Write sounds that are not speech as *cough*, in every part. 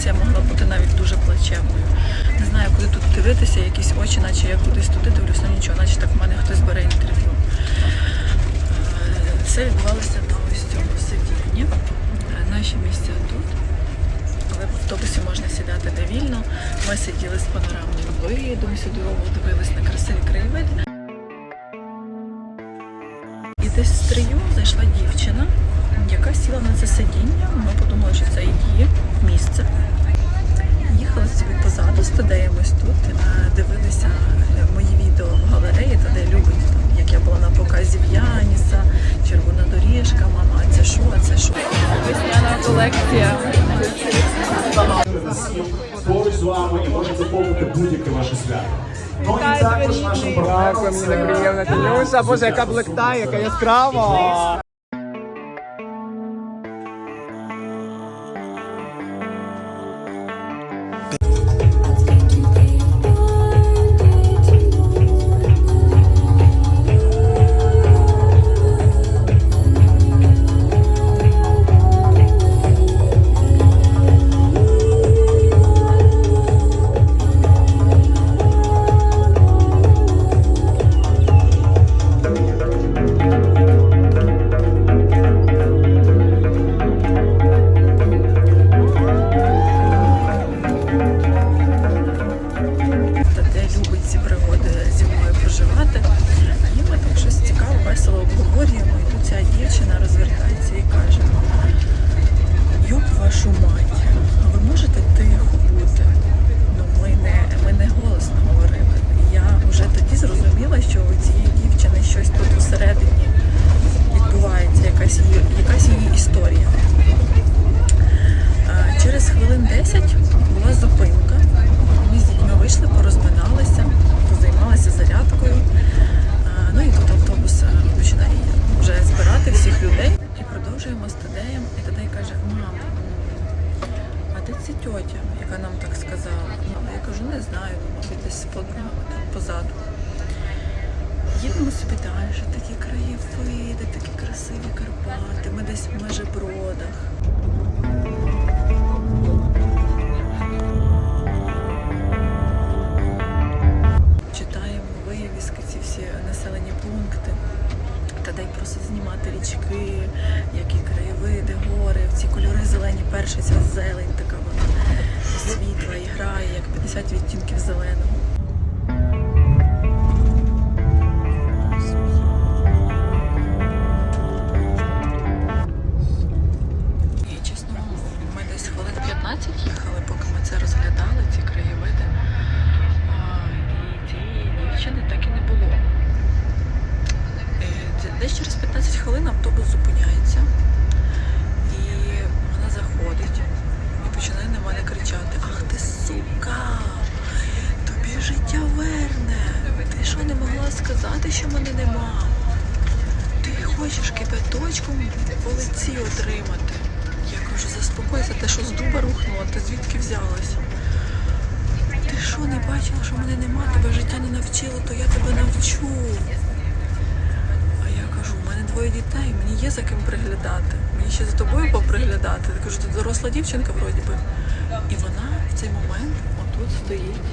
ситуація могла бути навіть дуже плачевною. Не знаю, куди тут дивитися, якісь очі, наче я кудись туди дивлюся, ну нічого, наче так в мене хтось бере інтерв'ю. Все відбувалося на ось цьому сидінні. Е, наші місця тут. Але в автобусі можна сідати довільно. Ми сиділи з панорамним видом, сюди дивились на красиві краєвиди. І десь з стрію зайшла дівчина яка сіла на це сидіння. Ми подумали, що це її місце. Їхали собі позаду, стадаємось тут, е, дивилися е, мої відео в галереї, та де любить, там, як я була на показі в Яніса, червона доріжка, мама, а це що, а це що. Весняна колекція. поруч з вами і може заповнити будь-яке ваше свято. Ну і також нашим програмам Дякую, мені так приємно. Боже, яка блекта, яка яскрава. І з Тадеєм. І Тадей каже, мама, а де ця тьотя, яка нам так сказала? Я кажу, не знаю, мабуть, десь там позаду. Їдемо собі далі, такі краєвиди, такі красиві Карпати. Ми десь в межебродах. Просить знімати річки, які краєвиди, гори, ці кольори зелені. Перша ця зелень така вона світла і грає, як 50 відтінків зеленого. Ти хочеш кипяточком по лиці отримати. Я кажу, заспокойся, те, що з дуба рухнула, ти звідки взялася? Ти що, не бачила, що мене нема, тебе життя не навчило, то я тебе навчу. А я кажу, у мене двоє дітей, мені є за ким приглядати. Мені ще за тобою поприглядати. Я кажу, ти доросла дівчинка вроді би. І вона в цей момент отут стоїть.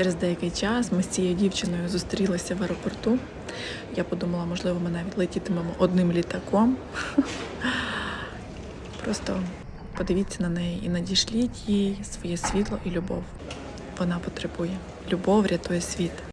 Через деякий час ми з цією дівчиною зустрілися в аеропорту. Я подумала, можливо, ми навіть летітимемо одним літаком. *laughs* Просто подивіться на неї і надішліть їй своє світло і любов. Вона потребує. Любов рятує світ.